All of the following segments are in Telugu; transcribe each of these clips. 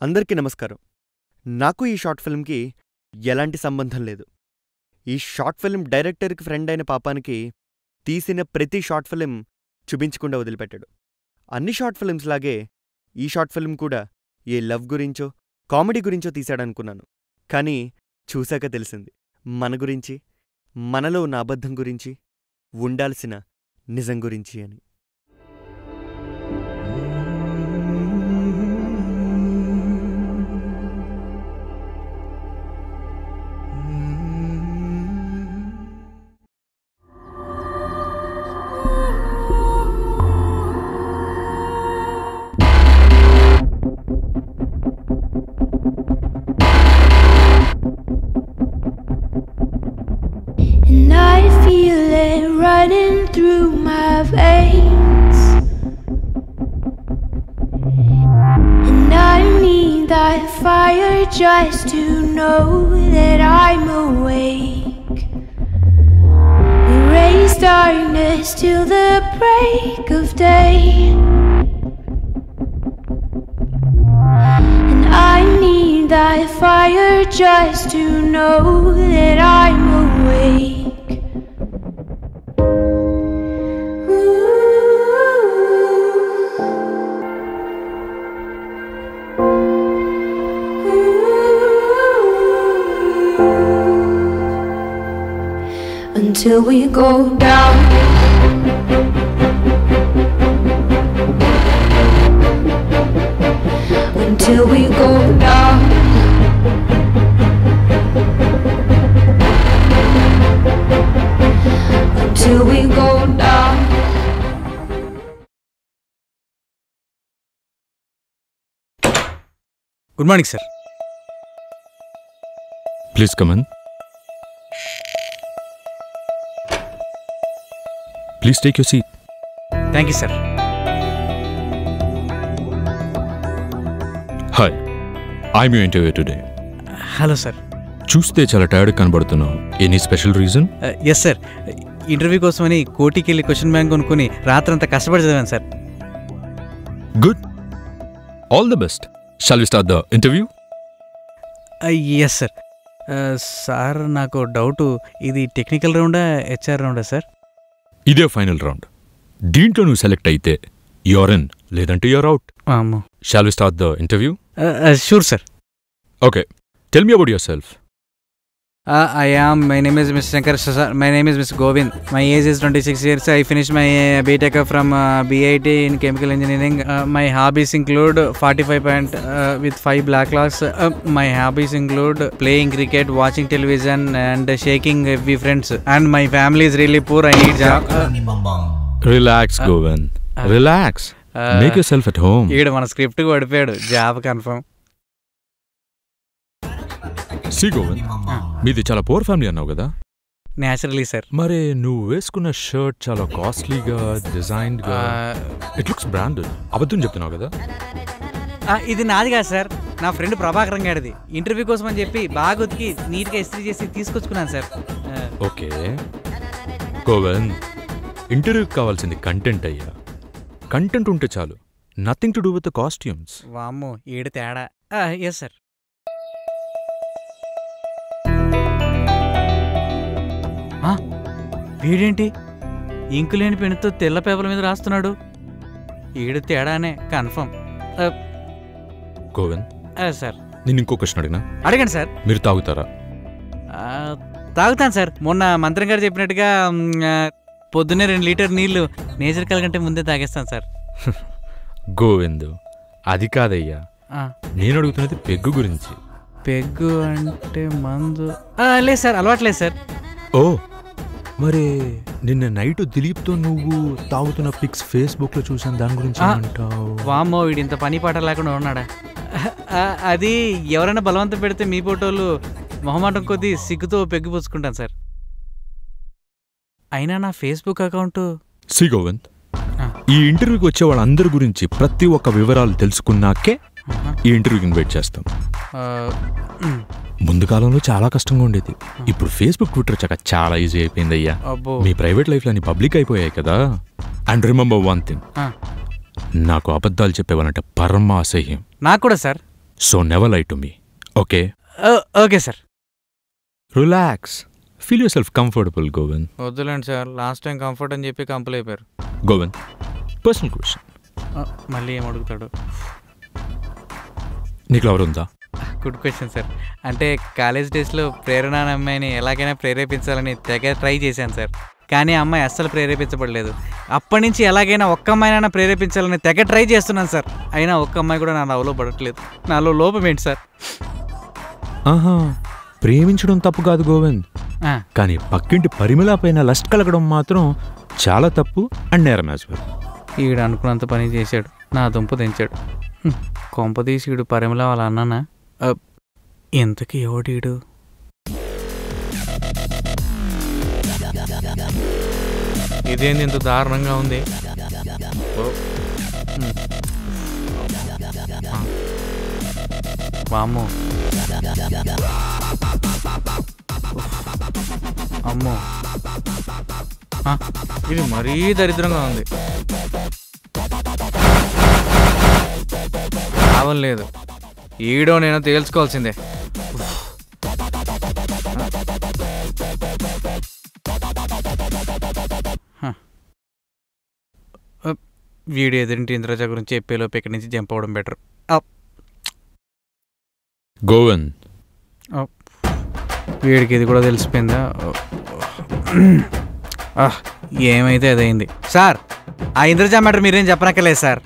అందరికీ నమస్కారం. నాకు ఈ షార్ట్ ఫిల్మ్కి ఎలాంటి సంబంధం లేదు. ఈ షార్ట్ ఫిల్మ్ డైరెక్టర్కి ఫ్రెండ్ అయిన పాపానికి తీసిన ప్రతి షార్ట్ ఫిల్మ్ చూపించకుండా వదిలిపెట్టాడు. అన్ని షార్ట్ ఫిల్మ్స్ లాగే ఈ షార్ట్ ఫిల్మ్ కూడా ఏ లవ్ గురించో కామెడీ గురించో తీశాడనుకున్నాను. కానీ చూశాక తెలిసింది మన గురించి మనలో ఉన్న అబద్ధం గురించి ఉండాల్సిన నిజం గురించి అని. Fire just to know that I'm awake. Erase darkness till the break of day. And I need that fire just to know that I'm until we go down. Until we go down. Until we go down. Good morning, sir. Please come in. Please take your seat. Thank you sir. Hi. I'm your interviewer today. Hello sir. చూస్తే చాలా tired కనబడుతున్నావు. Any special reason? Yes sir. Interview కోసమని కోటికి వెళ్ళి క్వశ్చన్ బ్యాంక్ కొనుక్కొని రాత్రంతా కష్టపడి చదివాను sir. Good. All the best shall we start the interview yes sir. Sir నాకు డౌట్. ఇది టెక్నికల్ రౌండా హెచ్ఆర్ రౌండా సార్? ఇదే ఫైనల్ రౌండ్. దీంట్లో నువ్వు సెలెక్ట్ అయితే యూఆర్ ఇన్ లేదంటే you're out shall we start the interview sure sir okay tell me about yourself I am my name is miss Shankar sir my name is miss Govind my age is twenty six years I finish my BTech from BIT in chemical engineering my hobbies include forty five point with five black locks my hobbies include playing cricket watching television and shaking every friends and my family is really poor I need job relax Govind relax make yourself at home ఈడు మన స్క్రిప్ట్ పడిపోయాడు. జాబ్ కన్ఫర్మ్ సి మీది చాలా పూర్ ఫ్యామిలీ అన్నావు కదా? న్యాచురలీ సార్ మరి నువ్వు వేసుకున్న షర్ట్ చాలా కాస్ట్లీగా డిజైన్డ్గా ఇట్ లుక్స్ బ్రాండెడ్ అబద్ధం చెప్తున్నావు కదా? ఇది నాది కాదు సార్ నా ఫ్రెండ్ ప్రభాకరం గారిది. ఇంటర్వ్యూ కోసం అని చెప్పి బాగా ఉతికి నీట్గా ఇస్త్రీ చేసి తీసుకొచ్చుకున్నాను సార్ ఓకే. గోవెన్ ఇంటర్వ్యూకి కావాల్సింది కంటెంట్ అయ్యా. కంటెంట్ ఉంటే చాలు. Nothing to do with costumes వామ్మో ఏడు తేడా. ఎస్ సార్ వీడేంటి? ఇంకు లేని పెన్నుతో తెల్ల పేపర్ల మీద రాస్తున్నాడు. ఏడు తేడానే కన్ఫర్మ్. గోవెన్ సార్. నేను ఇంకో క్వశ్చన్ అడిగినా? అడగండి సార్. మీరు తాగుతారా? ఆ, తాగుతాను సార్. మొన్న మంత్రం గారు చెప్పినట్టుగా మ్, ఆ, పొద్దున్నే రెండు లీటర్ నీళ్ళు నేచర్ కంటే ముందే తాగేస్తాను సార్. గోవింద్ అది కాదయ్యా. ఆ, నేను అడుగుతున్నది పెగ్గు గురించి. పెగ్గు అంటే మందు. ఆ, లేదు సార్. అలవాట్లేదు సార్. ఓ మరి నిన్న నైట్ దిలీప్తో నువ్వు తాగుతున్న పిక్స్ ఫేస్బుక్లో చూసాను దాని గురించి. ఏమంటావు వామ్మో వీడు ఇంత పని పాట లేకుండా ఉన్నాడా అది ఎవరైనా బలవంతం పెడితే మీ ఫోటోలు మొహమాటం కొద్దీ సిగ్గుతో పెగ్గు పుచ్చుకుంటాను సార్ అయినా నా ఫేస్బుక్ అకౌంట్ సి గోవింద్. ఈ ఇంటర్వ్యూకి వచ్చే వాళ్ళందరి గురించి ప్రతి ఒక్క వివరాలు తెలుసుకున్నాకే ఈ ఇంటర్వ్యూకి ఇన్వైట్ చేస్తాం. ముందు కాలంలో చాలా కష్టంగా ఉండేది. ఇప్పుడు ఫేస్బుక్ ట్విట్టర్ వచ్చాక చాలా ఈజీ అయిపోయింది అయ్యా. మీ ప్రైవేట్ లైఫ్ అన్ని పబ్లిక్ అయిపోయాయి కదా. And remember one thing. నాకు అబద్ధాలు చెప్పేవాళ్ళంటే పరమ అసహ్యం. నాకు కూడా sir. So never lie to me. Okay? Okay sir. Relax. Feel yourself comfortable Govind. వద్దులేండి సార్. లాస్ట్ టైం కంఫర్ట్ అని చెప్పి కంపెల్ అయిపోయారు. Govind personal question. మళ్ళీ ఏం అడుగుతాడు? నీకు ఎవరు ఉందా గుడ్ క్వశ్చన్ సార్ అంటే కాలేజ్ డేస్లో ప్రేరణ అనే అమ్మాయిని ఎలాగైనా ప్రేరేపించాలని తెగ ట్రై చేశాను సార్ కానీ అమ్మాయి అస్సలు ప్రేరేపించబడలేదు. అప్పటి నుంచి ఎలాగైనా ఒక్క అమ్మాయినైనా ప్రేరేపించాలని తెగ ట్రై చేస్తున్నాను సార్ అయినా ఒక్క అమ్మాయి కూడా నా నవ్వులో పడట్లేదు. నాలో లోపం ఏంటి సార్ ఆహా ప్రేమించడం తప్పు కాదు గోవింద్. కానీ పక్కింటి పరిమళ పైన లస్ట్ కలగడం మాత్రం చాలా తప్పు అండ్ నేరం ఈడు అనుకున్నంత పని చేశాడు. నా దుంప తెంచాడు హ్మ్, కొంపదీసి ఈడు పరిమళ వాళ్ళ అన్నానా? ఇంతకీ ఎవడీడు ఇదేంది ఇంత దారుణంగా ఉంది. వామ్మో. అమ్మో. ఆ, ఇది మరీ దరిద్రంగా ఉంది. లాభం లేదు. ఈడో నేను తేల్చుకోవాల్సిందే. వీడు ఎదురింటి ఇంద్రజ గురించి చెప్పేలోపు ఇక్కడి నుంచి జంప్ అవ్వడం బెటర్. గోవింద్. వీడికి ఇది కూడా తెలిసిపోయిందా? ఏమైతే అదైంది సార్ ఆ ఇంద్రజ మ్యాటర్ మీరేం చెప్పనక్కర్లేదు సార్.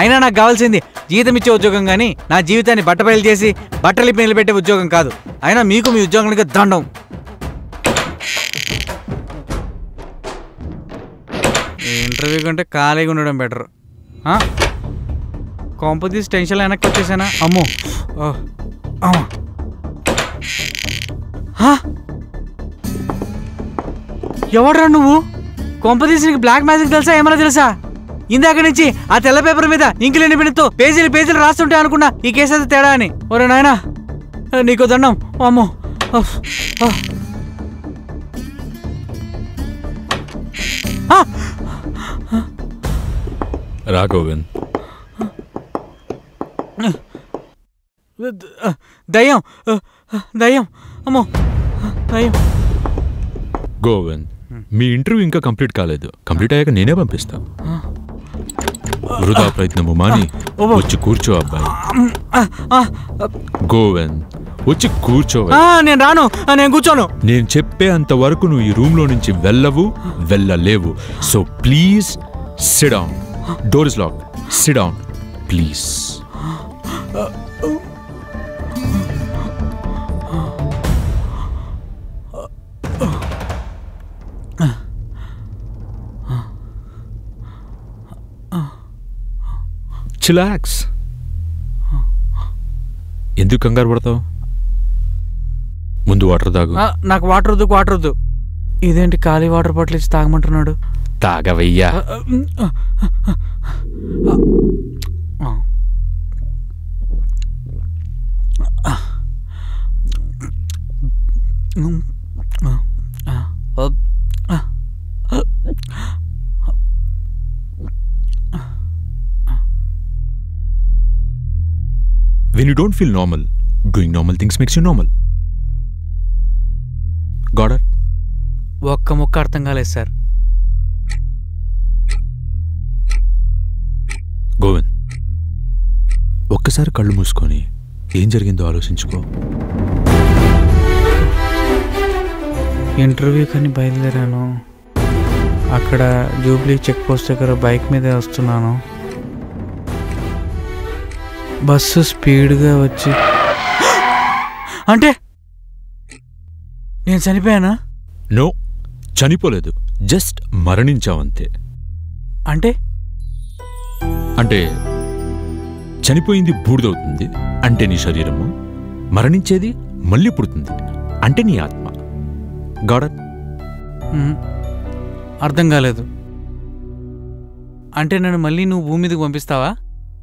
అయినా నాకు కావాల్సింది జీతం ఇచ్చే ఉద్యోగం కానీ నా జీవితాన్ని బట్టబయలు చేసి బట్టలిపి నిలబెట్టే ఉద్యోగం కాదు. అయినా మీకు మీ ఉద్యోగానికి దండం. ఇంటర్వ్యూ కంటే ఖాళీగా ఉండడం బెటర్ కాంపతీస్ టెన్షన్ వెనక్కి వచ్చేసానా? అమ్మో. ఎవడరా నువ్వు? కొంపదీసి నీకు బ్లాక్ మ్యాజిక్ తెలుసా? ఏమైనా తెలుసా? ఇందాక నుంచి ఆ తెల్ల పేపర్ మీద ఇంకులేని పెన్నుతో పేజీలు పేజీలు రాస్తుంటే అనుకున్నా ఈ కేసు అయితే తేడా అని. ఒరే నాయనా నీకు దండం. అమ్మో! రా గోవింద్. దయ్యం. దయ్యం. అమ్మో. దయ్యం. గోవింద్ మీ ఇంటర్వ్యూ ఇంకా కంప్లీట్ కాలేదు. కంప్లీట్ అయ్యాక నేనే పంపిస్తా. వృధా ప్రయత్నము మాని. వచ్చి కూర్చో అబ్బాయి. గోవింద్ వచ్చి కూర్చో. నేను రాను. నేను కూర్చోను. నేను చెప్పే అంత వరకు నువ్వు ఈ రూమ్లో నుంచి వెళ్ళవు వెళ్ళలేవు. So please sit down door is lock sit down please chillax ఎందుకు కంగారు పడతావు? ముందు వాటర్ తాగు. నాకు వాటర్ వద్దు వాటర్ వద్దు. ఇదేంటి ఖాళీ వాటర్ బాటిల్ ఇచ్చి తాగమంటున్నాడు? తాగవయ్యా. When you don't feel normal, doing normal things makes you normal. Got it? ఒక్క ముక్క అర్థం కాలేదు సార్ గోవింద్ ఒక్కసారి కళ్ళు మూసుకొని ఏం జరిగిందో ఆలోచించుకో ఇంటర్వ్యూ కానీ బయలుదేరాను అక్కడ జూబ్లీ చెక్ పోస్ట్ దగ్గర బైక్ మీదే వస్తున్నాను బస్సు స్పీడ్గా వచ్చి అంటే నేను చనిపోయానా? నో చనిపోలేదు. జస్ట్ మరణించావంతే. అంటే? అంటే చనిపోయింది బూడిదవుతుంది అంటే నీ శరీరము. మరణించేది మళ్ళీ పుడుతుంది అంటే నీ ఆత్మ. మ్మ్. అర్థం కాలేదు. అంటే నన్ను మళ్ళీ నువ్వు భూమి మీదకి పంపిస్తావా?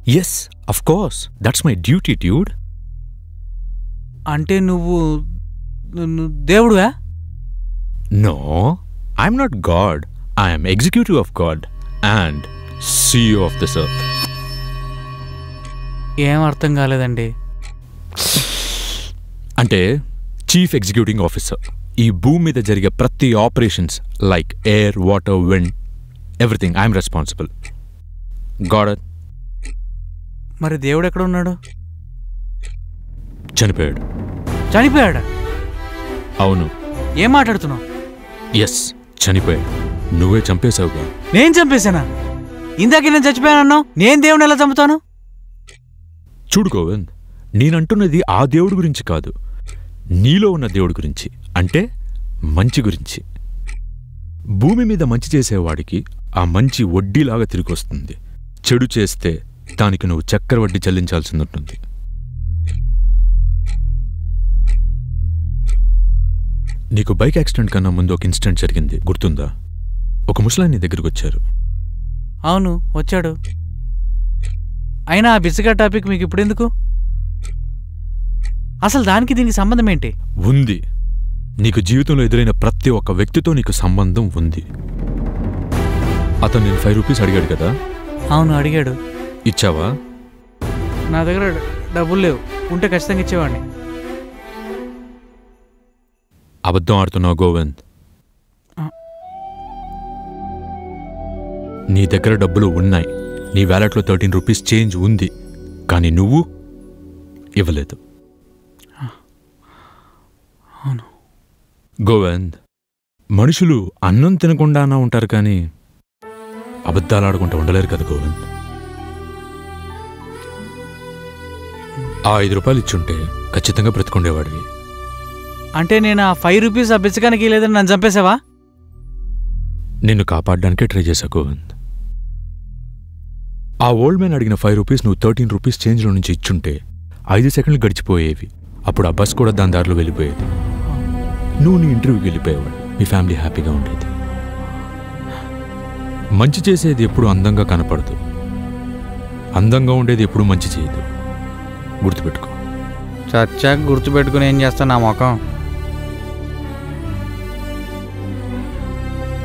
Yes of course that's my duty ట్యూడ్ అంటే నువ్వు దేవుడువా? No I'm not God I'm executive of God and CEO of this earth ఏం అర్థం కాలేదండి? అంటే చీఫ్ ఎగ్జిక్యూటింగ్ ఆఫీసర్ ఈ భూమి మీద జరిగే ప్రతి operations like air water wind everything I'm responsible God మరి దేవుడు ఎక్కడ ఉన్నాడు? చనిపోయాడు. చనిపోయాడా? అవును. ఏం మాట్లాడుతున్నావు? ఎస్ చనిపోయాడు. నువ్వే చంపేశావుగా. నేను చంపేశానా? ఇందాక నేను చచ్చిపోయానన్నావు. నేను దేవుని ఎలా చంపుతాను? చూడు గోవింద్ నేనంటున్నది ఆ దేవుడి గురించి కాదు. నీలో ఉన్న దేవుడి గురించి అంటే మంచి గురించి. భూమి మీద మంచి చేసేవాడికి ఆ మంచి వడ్డీలాగా తిరిగి వస్తుంది. చెడు చేస్తే దానికి నువ్వు చక్కెర వడ్డీ చెల్లించాల్సి ఉంటుంది నీకు బైక్ యాక్సిడెంట్ కన్నా ముందు ఒక ఇన్సిడెంట్ జరిగింది గుర్తుందా? ఒక ముసలాయన నీ దగ్గరికి వచ్చారు. అవును వచ్చాడు. అయినా ఆ బిస్గా టాపిక్ మీకు ఇప్పుడు ఎందుకు అసలు దానికి దీనికి సంబంధం ఏంటి? ఉంది. నీకు జీవితంలో ఎదురైన ప్రతి ఒక్క వ్యక్తితో నీకు సంబంధం ఉంది. అతను నేను ఫైవ్ రూపీస్ అడిగాడు కదా? అవును అడిగాడు. ఇచ్చావా? నా దగ్గర డబ్బులు లేవు. ఉంటే ఖచ్చితంగా ఇచ్చేవాడిని. అబద్ధం ఆడుతున్నావు గోవింద్. నీ దగ్గర డబ్బులు ఉన్నాయి. నీ వ్యాలెట్లో థర్టీన్ రూపీస్ చేంజ్ ఉంది. కానీ నువ్వు ఇవ్వలేదు. అవును. గోవింద్ మనుషులు అన్నం తినకుండానా ఉంటారు కానీ అబద్ధాలు ఆడుకుంటూ ఉండలేరు కదా గోవింద్. ఆ ఐదు రూపాయలు ఇచ్చుంటే ఖచ్చితంగా బ్రతుకుండేవాడివి. అంటే నేను ఆ ఫైవ్ రూపీస్ ఆ బిచ్చకానికి లేదని నన్ను చంపేశావా? నిన్ను కాపాడడానికే ట్రై చేశా గోవింద్. ఆ ఓల్డ్ మ్యాన్ అడిగిన ఫైవ్ రూపీస్ నువ్వు థర్టీన్ రూపీస్ చేంజ్లో నుంచి ఇచ్చుంటే ఐదు సెకండ్లు గడిచిపోయేవి. అప్పుడు ఆ బస్ కూడా దాని దారిలో వెళ్ళిపోయేది. నువ్వు నీ ఇంటర్వ్యూకి వెళ్ళిపోయేవాడు మీ ఫ్యామిలీ హ్యాపీగా ఉండేది. మంచి చేసేది ఎప్పుడు అందంగా కనపడదు. అందంగా ఉండేది ఎప్పుడు మంచి చేయదు. గుర్తుపెట్టుకో. చచ్చాక గుర్తుపెట్టుకుని ఏం చేస్తాను నా ముఖం?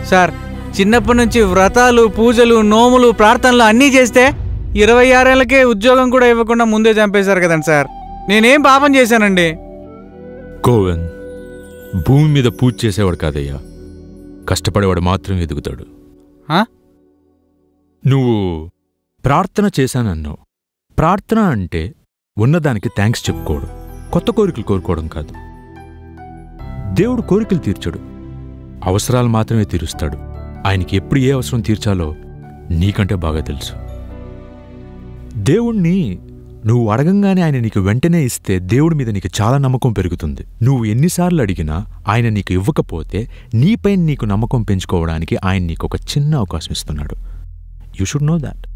సార్ చిన్నప్పటి నుంచి వ్రతాలు పూజలు నోములు ప్రార్థనలు అన్నీ చేస్తే ఇరవై ఆరేళ్ళకే ఉద్యోగం కూడా ఇవ్వకుండా ముందే చంపేశారు కదండి సార్. నేనేం పాపం చేశానండి? గోవింద్ భూమి మీద పూజ చేసేవాడు కాదయ్యా. కష్టపడేవాడు మాత్రం ఎదుగుతాడు? నువ్వు ప్రార్థన చేశానన్నావు. ప్రార్థన అంటే ఉన్నదానికి థ్యాంక్స్ చెప్పుకోవడం కొత్త కోరికలు కోరుకోవడం కాదు. దేవుడు కోరికలు తీర్చడు. అవసరాలు మాత్రమే తీరుస్తాడు. ఆయనకి ఎప్పుడు ఏ అవసరం తీర్చాలో నీకంటే బాగా తెలుసు. దేవుణ్ణి నువ్వు అడగంగానే ఆయన నీకు వెంటనే ఇస్తే దేవుడి మీద నీకు చాలా నమ్మకం పెరుగుతుంది. నువ్వు ఎన్నిసార్లు అడిగినా ఆయన నీకు ఇవ్వకపోతే నీపై నీకు నమ్మకం పెంచుకోవడానికి ఆయన నీకు ఒక చిన్న అవకాశం ఇస్తున్నాడు. యు షుడ్ నో దాట్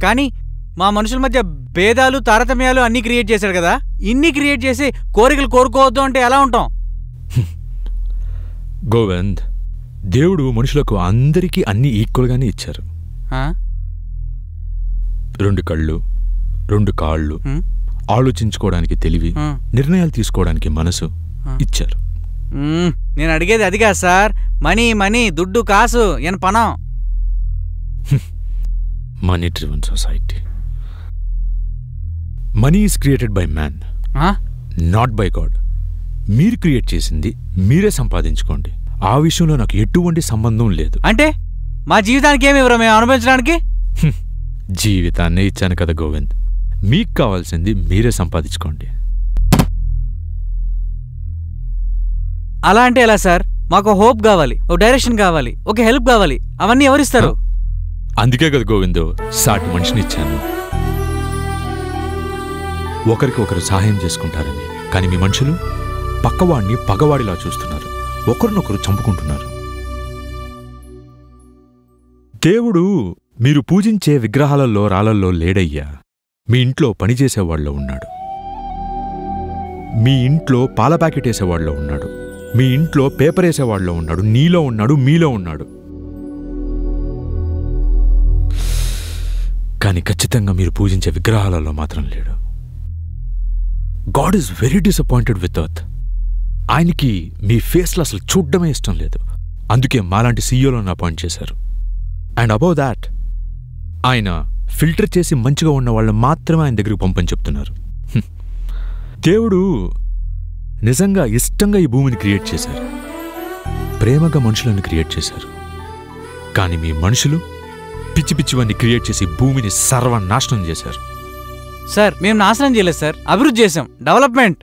కానీ మా మనుషుల మధ్య భేదాలు తారతమ్యాలు అన్నీ క్రియేట్ చేశాడు కదా ఇన్ని క్రియేట్ చేసి కోరికలు కోరుకోవద్దు అంటే ఎలా ఉంటాం గోవింద్ దేవుడు మనుషులకు అందరికీ అన్ని ఈక్వల్గానే ఇచ్చారు? రెండు కళ్ళు రెండు కాళ్ళు? ఆలోచించుకోవడానికి తెలివి. నిర్ణయాలు తీసుకోవడానికి మనసు. ఇచ్చారు నేను అడిగేది అది కాదు సార్ మనీ మనీ దుడ్డు కాసు ఎన్ పణం money driven society money is created by man? Not by God మీరు క్రియేట్ చేసింది మీరే సంపాదించుకోండి. ఆ విషయంలో నాకు ఎటువంటి సంబంధం లేదు. అంటే మా జీవితానికి ఏమి ఇవ్వరా? మేము అనుభవించడానికి? జీవితాన్నే ఇచ్చాను కదా గోవింద్. మీకు కావాల్సింది మీరే సంపాదించుకోండి. అలా అంటే ఎలా సార్? మాకు హోప్ కావాలి ఒక డైరెక్షన్ కావాలి ఒక హెల్ప్ కావాలి అవన్నీ ఎవరిస్తారు? అందుకే కదా గోవిందు సాటి మనిషిని ఇచ్చాను. ఒకరికి ఒకరు సహాయం చేసుకుంటారని. కానీ మీ మనుషులు పక్కవాడిని పగవాడిలా చూస్తున్నారు. ఒకరినొకరు చంపుకుంటున్నారు. దేవుడు మీరు పూజించే విగ్రహాలలో రాళ్ళల్లో లేడయ్యా. మీ ఇంట్లో పనిచేసేవాళ్ళలో ఉన్నాడు. మీ ఇంట్లో పాల ప్యాకెట్ వేసేవాళ్ళలో ఉన్నాడు. మీ ఇంట్లో పేపర్ వేసేవాళ్ళలో ఉన్నాడు. నీలో ఉన్నాడు మీలో ఉన్నాడు. కానీ ఖచ్చితంగా మీరు పూజించే విగ్రహాలలో మాత్రం లేడు. God is very disappointed with earth ఆయనకి మీ ఫేస్లో అసలు చూడడమే ఇష్టం లేదు. అందుకే మాలాంటి సీఈఓలను అపాయింట్ చేశారు. అండ్ అబౌవ్ దాట్ ఆయన ఫిల్టర్ చేసి మంచిగా ఉన్న వాళ్ళు మాత్రమే ఆయన దగ్గరికి పంపని చెప్తున్నారు. దేవుడు నిజంగా ఇష్టంగా ఈ భూమిని క్రియేట్ చేశారు. ప్రేమగా మనుషులను క్రియేట్ చేశారు. కానీ మీ మనుషులు పిచ్చి పిచ్చివన్నీ క్రియేట్ చేసి భూమిని సర్వనాశనం చేశారు. సార్ మేము నాశనం చేయలేదు సార్. అభివృద్ధి చేసాం డెవలప్మెంట్.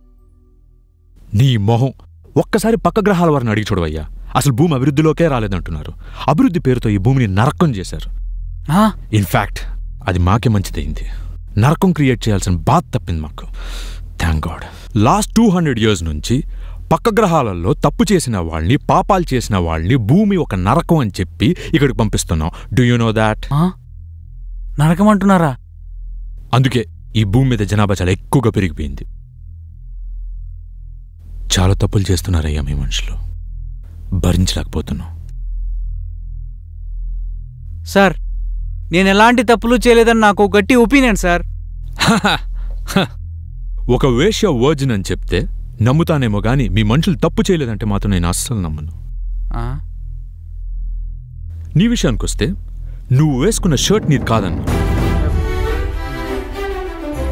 నీ మొహం ఒక్కసారి పక్క గ్రహాల వారిని అడిగి చూడవయ్యా అసలు భూమి అభివృద్ధిలోకే రాలేదంటున్నారు. అభివృద్ధి పేరుతో ఈ భూమిని నరకం చేశారు. ఇన్ఫ్యాక్ట్ అది మాకే మంచిదైంది. నరకం క్రియేట్ చేయాల్సిన బాధ తప్పింది మాకు. Thank God. Last two hundred years నుంచి పక్క గ్రహాలలో తప్పు చేసిన వాళ్ళని పాపాలు చేసిన వాళ్ళని భూమి ఒక నరకం అని చెప్పి ఇక్కడికి పంపిస్తున్నాం. Do you know that? నరకం అంటున్నారా? అందుకే ఈ భూమి మీద జనాభా చాలా ఎక్కువగా పెరిగిపోయింది. చాలా తప్పులు చేస్తున్నారయ్యా మీ మనుషులు. భరించలేకపోతున్నాం. సార్ నేను ఎలాంటి తప్పులు చేయలేదని నాకు గట్టి ఒపీనియన్ సార్. ఒక వేష్య వర్జిన్ అని చెప్తే నమ్ముతానేమో గాని మీ మనుషులు తప్పు చేయలేదంటే మాత్రం నేను అస్సలు నమ్మను. నీ విషయానికొస్తే నువ్వు వేసుకున్న షర్ట్ నీది కాదన్నా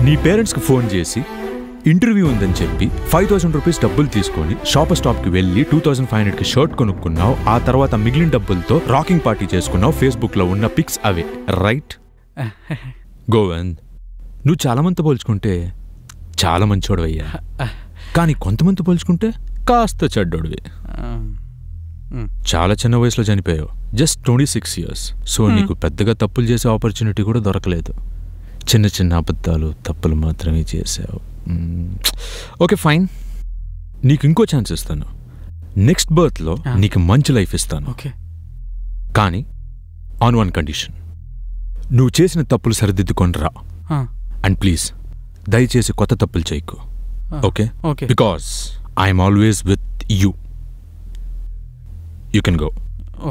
నీ పేరెంట్స్కి ఫోన్ చేసి ఇంటర్వ్యూ ఉందని చెప్పి ఫైవ్ థౌసండ్ రూపీస్ డబ్బులు తీసుకొని షాపర్ స్టాప్కి వెళ్ళి టూ థౌసండ్ ఫైవ్ హండ్రెడ్కి షర్ట్ కొనుక్కున్నావు. ఆ తర్వాత మిగిలిన డబ్బులతో రాకింగ్ పార్టీ చేసుకున్నావు. ఫేస్బుక్లో ఉన్న పిక్స్ అవే. రైట్ గోవింద్ నువ్వు చాలా మందితో పోల్చుకుంటే చాలా మంచోడవయ్యా. కానీ కొంతమందితో పోల్చుకుంటే కాస్త చెడ్డోడివి. చాలా చిన్న వయసులో చనిపోయావు. Just twenty six years so నీకు పెద్దగా తప్పులు చేసే ఆపర్చునిటీ కూడా దొరకలేదు. చిన్న చిన్న అబద్ధాలు తప్పులు మాత్రమే చేసావు ఓకే ఫైన్. నీకు ఇంకో ఛాన్స్ ఇస్తాను. నెక్స్ట్ బర్త్లో. నీకు మంచి లైఫ్ ఇస్తాను. ఓకే. కానీ ఆన్ వన్ కండిషన్ నువ్వు చేసిన తప్పులు సరిదిద్దుకొని రా. అండ్ ప్లీజ్ దయచేసి కొత్త తప్పులు చేయకు. Okay? Okay. Because I'm always with you you can go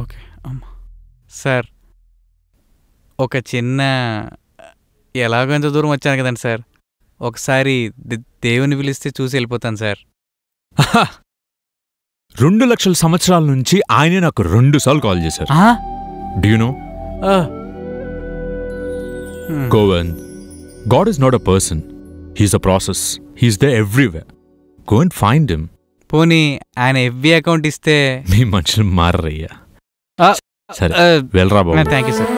okay అమ్మా. సార్ ఒక చిన్న ఎలాగో ఎంత దూరం వచ్చాను కదండి సార్. ఒకసారి దేవుని పిలిస్తే చూసి వెళ్ళిపోతాను సార్! రెండు లక్షల సంవత్సరాల నుంచి ఆయనే నాకు రెండు సార్లు కాల్ చేశారు. ఆ? Do you know ah. Hmm. Govind God is not a person he's a process he's the everywhere go and find him పోనీ ఆయన ఎఫ్బి అకౌంట్ ఇస్తే మీ మనుషులు మారయ్యా ఆ, సరే వెళ్ళరా బాబు. Thank you sir.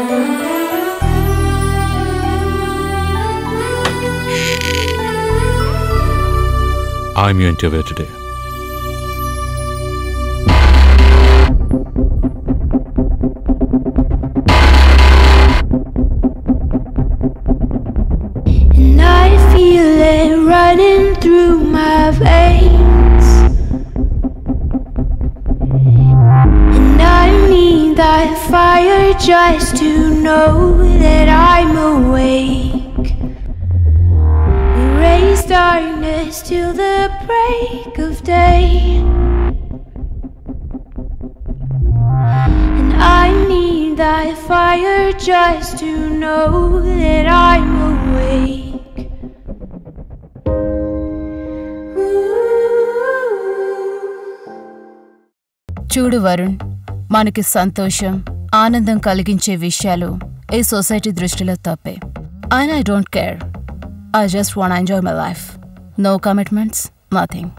I'm your interviewer today. And I feel it running through my veins. And I need that fire just to know that I'm awake. darkness till the break of day. And I need that fire just to know that I'm awake. చూడు వరుణ్ మనకి సంతోషం ఆనందం కలిగించే విషయాలు ఈ సొసైటీ దృష్టిలో తప్పే and I don't care I just want enjoy my life no commitments nothing